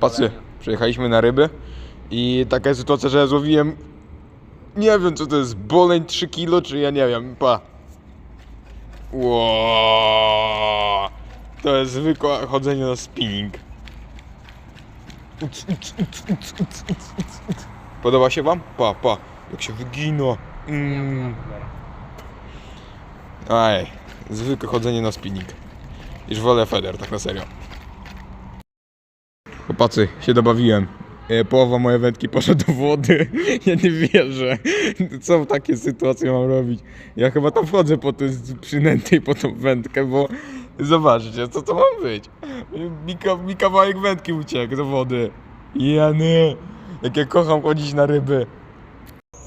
Patrzcie, bolenia. przyjechaliśmy na ryby i taka jest sytuacja, że ja złowiłem nie wiem co to jest, boleń 3 kilo czy ja nie wiem, pa. Ło, To jest zwykłe chodzenie na spinning. Uc, uc, uc, uc, uc, uc, uc, uc. Podoba się wam? Pa, pa, jak się wygina. Mm. Aj, zwykłe chodzenie na spinning. Już wolę feder, tak na serio. Chłopacy, się dobawiłem. E, Połowa mojej wędki poszła do wody. Ja nie wierzę. Co w takiej sytuacji mam robić? Ja chyba tam wchodzę po tej przynętej po tą wędkę, bo zobaczcie, co to ma być. Mi, mi kawałek wędki uciekł do wody. Jany, jak ja kocham chodzić na ryby.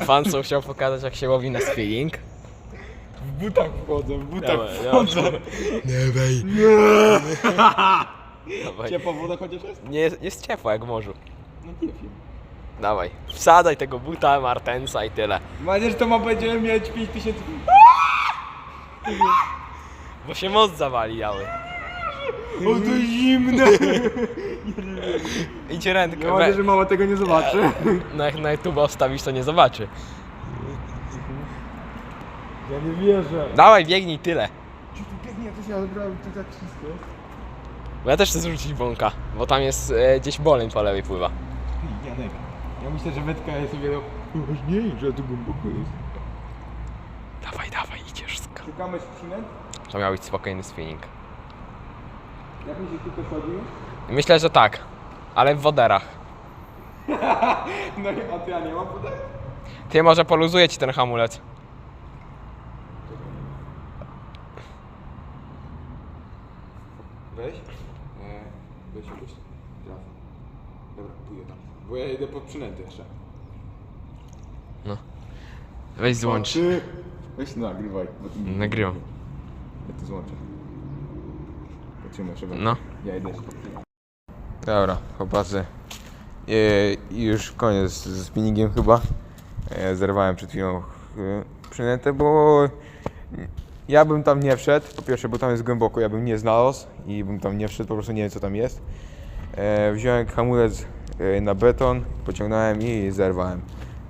Pan co chciał pokazać jak się łowi na spinning. W butach wchodzę, w butach wchodzę. Nie wej. Ciepła woda chociaż jest? Nie jest, jest ciepło jak w morzu. No nie wiem. Dawaj. Wsadzaj tego buta, martensa i tyle. Że to ma będziemy mieć 5000... Bo się moc zawalijały. O, to zimne! Idź rękę. Mam nadzieję, że mama tego nie zobaczy. Na, jak na YouTube wstawisz to nie zobaczy. Ja nie wierzę. Dawaj, biegnij tyle. Biegnie, to się odbrałem, to tak wszystko. Bo ja też chcę zrzucić bąka, bo tam jest e, gdzieś boleń po lewej pływa. Janek, ja myślę, że wędka jest o wiele ważniejsza, tu głęboko jest. Dawaj, dawaj, idziesz. sk- Szukamy przynęt? To miał być spokojny spinning. Jak myślisz, tu ktoś chodził? Myślę, że tak, ale w woderach. No i a ty, ja nie mam podać? Ty może poluzuje ci ten hamulec. Weź. Nie, weź jakoś traf. Dobra, pójdę tam. Bo ja idę pod przynęty jeszcze. Weź złącz. Ty! Weź nagrywaj. Bo ty Nagrywam. Ja to złączę. Potrzymaj. No. Ja idę jeszcze. Dobra, chłopacy. E, już koniec z spinningiem chyba. E, zerwałem przed chwilą e, przynętę, bo ja bym tam nie wszedł. Po pierwsze, bo tam jest głęboko, ja bym nie znalazł i bym tam nie wszedł, po prostu nie wiem co tam jest. E, wziąłem hamulec e, na beton, pociągnąłem i zerwałem.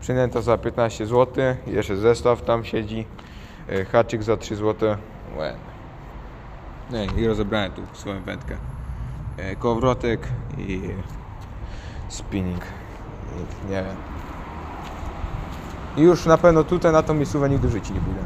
Przynęta za 15 zł, jeszcze zestaw tam siedzi, e, haczyk za 3 zł. Nie, i rozebrałem tu swoją wędkę. E, kołowrotek i spinning. I Nie wiem. Już na pewno tutaj na tą miejscówę nigdy w życiu nie pójdę.